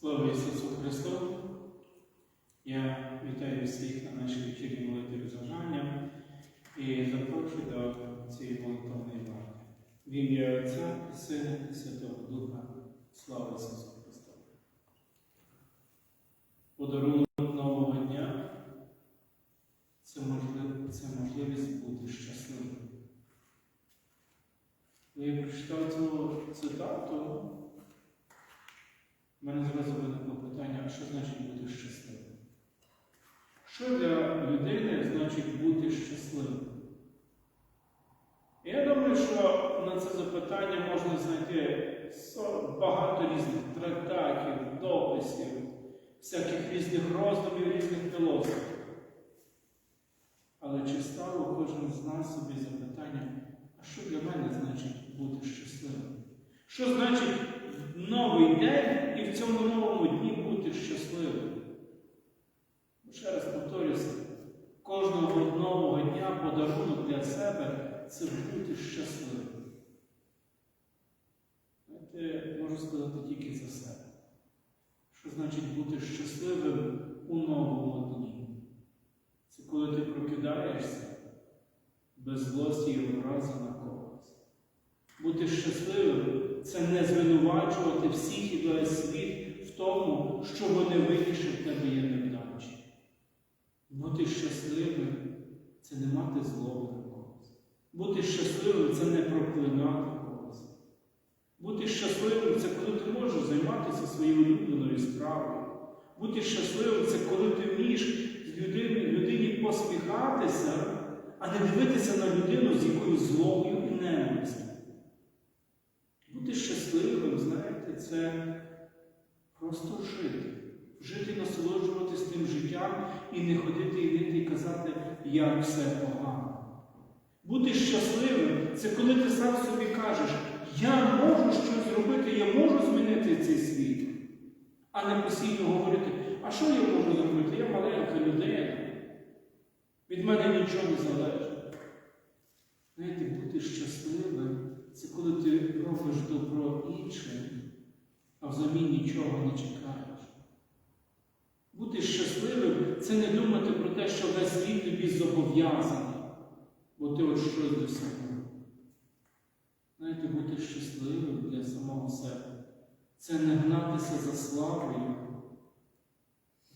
Слава Ісусу Христу! Я вітаю всіх на нашій вечірній молитві розважання і запрошую до цієї молитовної варти. В ім'я Отця і Сина і Святого Духа. Слава Ісусу Христу! Подарунок нового дня це, можлив, це можливість бути щасливим. Коли я прочитав цю цитату, у мене зразу виникло питання, а що значить бути щасливим? Що для людини значить бути щасливим? Я думаю, що на це запитання можна знайти багато різних трактатів, дописів, всяких різних роздумів, різних філософів. Але чи ставив кожен з нас собі запитання, а що для мене значить бути щасливим? Що значить новий день і в цьому новому дні бути щасливим? Ще раз повторюся, кожного нового дня подарунок для себе це бути щасливим. Знаєте, можу сказати тільки за себе. Що значить бути щасливим у новому дні? Це коли ти прокидаєшся без злості і образи на когось. Бути щасливим це не звинувачувати всіх і весь світ тому, що вони виніші в тебе є невдачі. Бути щасливим це не мати злоби на когось. Бути щасливим це не проклинати когось. Бути щасливим це коли ти можеш займатися своєю улюбленою справою. Бути щасливим це коли ти вмієш людині посміхатися, а не дивитися на людину з якоюсь злобою і ненавистю. Бути щасливим, знаєте, це просто жити. Жити насолоджуватись тим життям і не ходити і нити і казати, як все погано. Бути щасливим це коли ти сам собі кажеш, я можу щось зробити, я можу змінити цей світ. А не постійно говорити, а що я можу зробити? Я маленька людина. Від мене нічого не залежить. Знаєте, бути щасливим це коли ти робиш добро іншим, а взамін нічого не чекаєш. Бути щасливим це не думати про те, що весь світ тобі зобов'язаний, бо ти от щось досягнув. Знаєте, бути щасливим для самого себе це не гнатися за славою,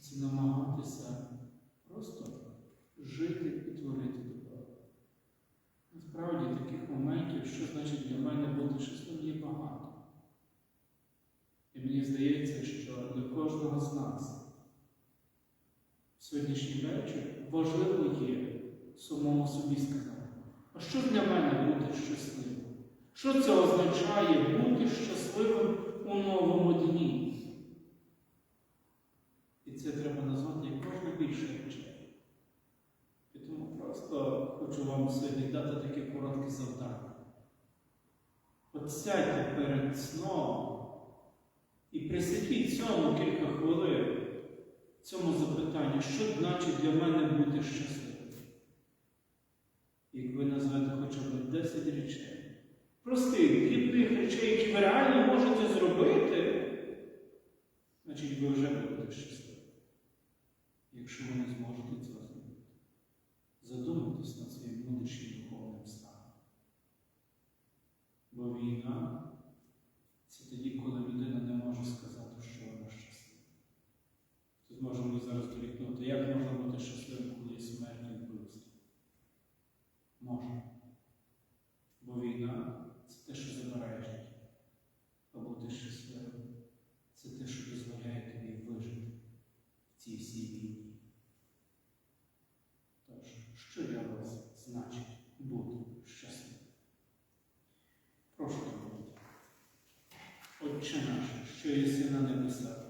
це намагатися просто жити і творити добро. Насправді таких моментів, що значить для мене бути щасливим, є багато. І мені здається, що для кожного з нас в сьогоднішній вечір важливо є самому собі сказати, а що для мене бути щасливим? Що це означає бути щасливим у новому дні? І це треба назвати як можна більше речей. І тому просто хочу вам сьогодні дати таке коротке завдання. От сядьте перед сном і присвятіть цьому кілька хвилин, цьому запитанню, що значить для мене бути щасливим. Як ви назвете хоча б 10 речей. Простих, дрібних речей, які ви реально можете зробити, значить ви вже будете щасливі. Якщо ви не зможете цього зробити. Задумайтесь над своїм внутрішнім духовним станом. Бо війна це тоді, коли людина не може сказати, що вона щаслива. Тут можемо зараз дорікнути, як можна бути щасливим, коли є смерть і вбивство? Можна. Бо війна це те, що забирає життя. А бути щасливим це те, що дозволяє тобі вижити в цій всій війні. Тож, що для вас значить бути щасливим? Прошу молити. Отче наш, що єси на небесах,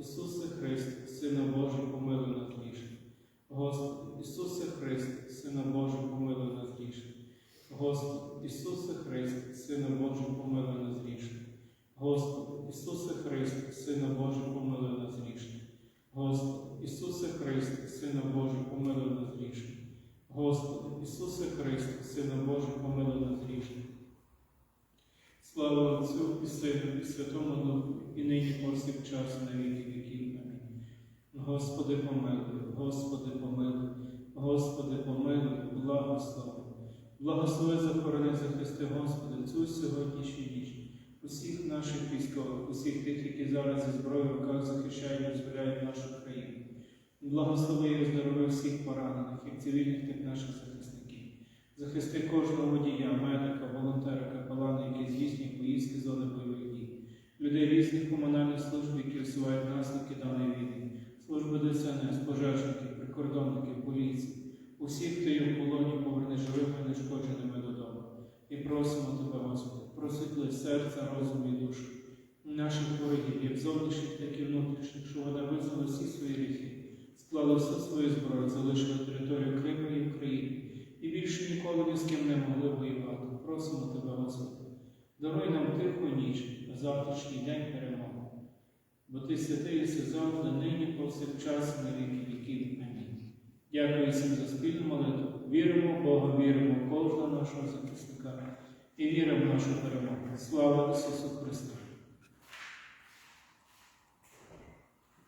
Ісусе Христе, Сина Божий, помилуй нас грішних. Господи, Ісусе Христе, Сина Божий, помилуй нас грішних. Господи, Ісусе Христе, Сина Божий, помилуй нас грішних. Господи, Ісусе Христе, Сина Божий, помилуй нас грішних. Господи, Ісусе Христе, Сина Божий, помилуй нас грішних. Господи, Ісусе Христе, Сина Божий, помилуй нас грішних. Слава Отцю і Сину, і Святому Духу, і нині повсякчас, на віки. Господи, помилуй, Господи, помилуй, Господи, помилуй, благослови. Благослови, захорони, захисти, Господи, цю сьогоднішню ніч. Усіх наших військових, усіх тих, які зараз зі зброєю в руках захищають і визволяють нашу країну. Благослови і оздорови всіх поранених, як цивільних, так наших захисників. Захисти кожного водія, медика, волонтера, капелана, які здійснюють поїздки зони бойових дій, людей різних комунальних служб, які усувають наслідки даної війни, служби ДСНС, пожежників, прикордонників, поліції, усіх, хто є в полоні, поверни живими нешкодженими додому. І просимо Тебе, Господи, просвітли серця, розум і душу наших ворогів, як зовнішніх, так і внутрішніх, що вони визнали всі свої гріхи, склали всю свою зброю, залишили територію Криму і України і більше ніколи ні з ким не могли воювати. Просимо Тебе, Господи, даруй нам тиху ніч, а завтрашній день перемогу. Бо Ти святий завжди, нині, повсякчас, на віки віків. Амінь. Дякую всім за спільну молитву. Віримо в Бога, віримо в кожного нашого захисника і віримо в нашу перемогу. Слава Ісусу Христу!